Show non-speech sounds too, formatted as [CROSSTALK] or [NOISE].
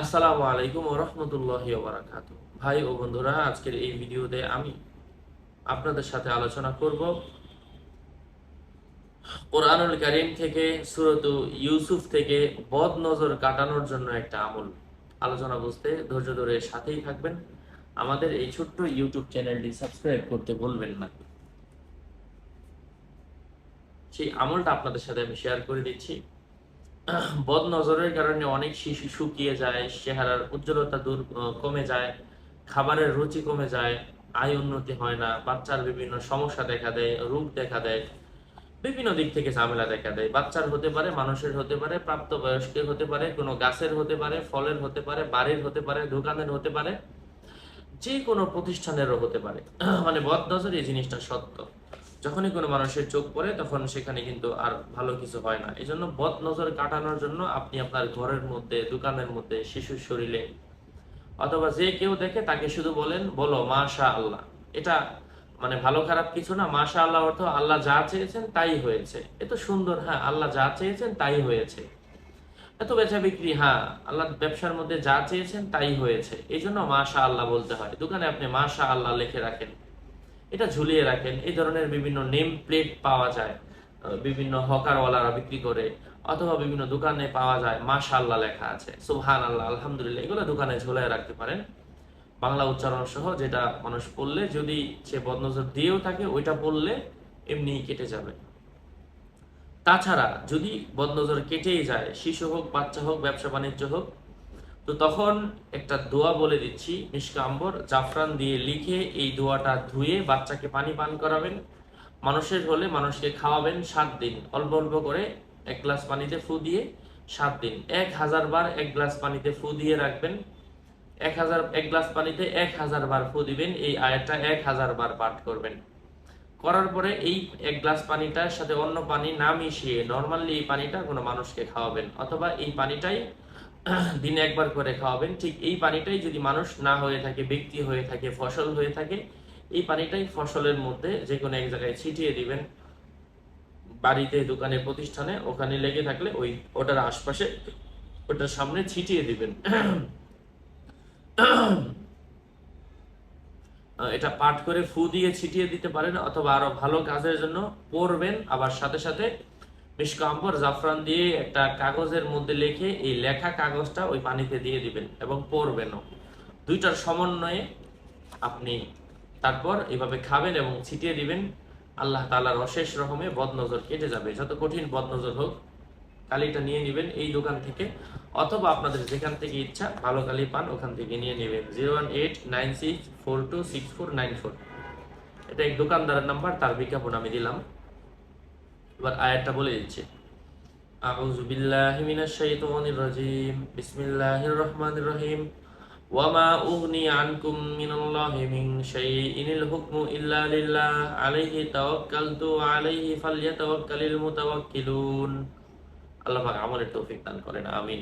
আসসালামু আলাইকুম রহমতুল্লাহ বারাকাত ভাই ও বন্ধুরা, আজকের এই ভিডিওতে আমি আপনাদের সাথে আলোচনা করব কোরআনুল কারিম থেকে, সুরত ইউসুফ থেকে বদ নজর কাটানোর জন্য একটা আমল। আলোচনা বুঝতে ধৈর্য ধরে সাথেই থাকবেন। আমাদের এই ছোট্ট ইউটিউব চ্যানেলটি সাবস্ক্রাইব করতে বলবেন না। সেই আমলটা আপনাদের সাথে আমি শেয়ার করে দিচ্ছি। বদ নজরের কারণে অনেক শিশু শুকিয়ে যায়, চেহারার উজ্জ্বলতা দূর কমে যায়, খাবারের রুচি কমে যায়, আয় উন্নতি হয় না, বাচ্চার বিভিন্ন সমস্যা দেখা দেয়, রোগ দেখা দেয়, বিভিন্ন দিক থেকে ঝামেলা দেখা দেয়। বাচ্চার হতে পারে, মানুষের হতে পারে, প্রাপ্তবয়স্কের হতে পারে, কোনো গাছের হতে পারে, ফলের হতে পারে, বাড়ির হতে পারে, দোকানের হতে পারে, যে কোনো প্রতিষ্ঠানেরও হতে পারে। [CLEARS THROAT] মানে বদ নজর এই জিনিসটা সত্য। যখনই কোনো মানুষের চোখ পড়ে, তখন সেখানে কিন্তু আর ভালো কিছু হয় না। এই জন্য বদ নজর কাটানোর জন্য আপনি আপনার ঘরের মধ্যে, দোকানের মধ্যে, শিশুর শরীরে অথবা যে কেউ দেখে তাকে শুধু বলেন, বলো মাশা আল্লাহ এটা মানে ভালো খারাপ কিছু না। মাশা আল্লাহ অর্থ আল্লাহ যা চেয়েছেন তাই হয়েছে। এত সুন্দর হ্যাঁ আল্লাহ যা চেয়েছেন তাই হয়েছে। এত বেচা বিক্রি হ্যাঁ আল্লাহ ব্যবসার মধ্যে যা চেয়েছেন তাই হয়েছে। এই জন্য মাশা আল্লাহ বলতে হয়। দোকানে আপনি মাশা আল্লাহ লিখে রাখেন। এটা ঝুলিয়ে রাখেন। এই ধরনের বিভিন্ন নেম প্লেট পাওয়া যায় বিভিন্ন হকারওয়ালারা বিক্রি করে, অথবা বিভিন্ন দোকানে পাওয়া যায়। মাশাআল্লাহ লেখা আছে। সুবহান আল্লাহ আলহামদুলিল্লাহ। এগুলো দোকানে ঝুলিয়ে রাখতে পারেন। বাংলা উচ্চারণ সহ যেটা মানুষ পড়লে, যদি সে বদনজর দিয়েও থাকে, ওইটা পড়লে এমনি কেটে যাবে। তাছাড়া যদি বদনজর কেটেই যায়, শিশু হোক, বাচ্চা হোক ব্যবসা বাণিজ্য হোক তো তখন একটা দোয়া বলে দিচ্ছি নিষ্কাম্বর জাফরান দিয়ে লিখে এই দোয়াটা ধুয়ে বাচ্চাকে পানি পান করাবেন। মানুষের হলে মানুষকে খাওয়াবেন সাত দিন। অল্প অল্প করে এক গ্লাস পানিতে ফু দিয়ে সাত দিন। এক হাজার বার এক গ্লাস পানিতে ফু দিয়ে রাখবেন। এক হাজার, এক গ্লাস পানিতে এক হাজার বার ফু দিবেন। এই আয়াতটা এক হাজার বার পাঠ করবেন। করার পরে এই এক গ্লাস পানিটার সাথে অন্য পানি না মিশিয়ে নর্মালি এই পানিটা কোনো মানুষকে খাওয়াবেন। অথবা এই পানিটাই দিনে একবার করে খাওয়াবেন। ঠিক এই পানিটাই যদি মানুষ না হয়ে থাকে ব্যক্তি হয়ে থাকে, ফসল হয়ে থাকে, এই পানিটাই ফসলের মধ্যে যে কোনো এক জায়গায় ছিটিয়ে দিবেন। বাড়িতে, দোকানে, প্রতিষ্ঠানে ওখানে লেগে থাকলে ওই ওটার আশপাশে, ওটার সামনে ছিটিয়ে দিবেন। এটা পাঠ করে ফু দিয়ে ছিটিয়ে দিতে পারেন অথবা আরও ভালো কাজের জন্য পড়বেন আবার সাথে সাথে মিশকাম্বর জাফরান দিয়ে একটা কাগজের মধ্যে লিখে এই লেখা কাগজটা ওই পানিতে দিয়ে দিবেন এবং পড়বেনও দুইটার সমন্বয়ে আপনি তারপর এভাবে খাবেন এবং ছিটিয়ে দিবেন। আল্লাহ তালার অশেষ রকমে বদনজর কেটে যাবে। যত কঠিন বদনজর হোক, কালিটা নিয়ে নেবেন এই দোকান থেকে, অথবা আপনাদের যেখান থেকে ইচ্ছা ভালো কালি পান, ওখান থেকে নিয়ে নেবেন। Zero one eight nine six four two six four nine four. এটা এক দোকানদারের নাম্বার, তার বিজ্ঞাপন আমি দিলাম। এবার আয়াতটা বলে দিচ্ছি أعوذ بالله من الشيطان الرجيم بسم الله الرحمن الرحيم وما أغني عنكم من الله من شيء إن الحكم إلا لله عليه توكلت عليه فليتوكل المتوكلون আল্লাহ পাক আমলের তৌফিক দান করেন আমিন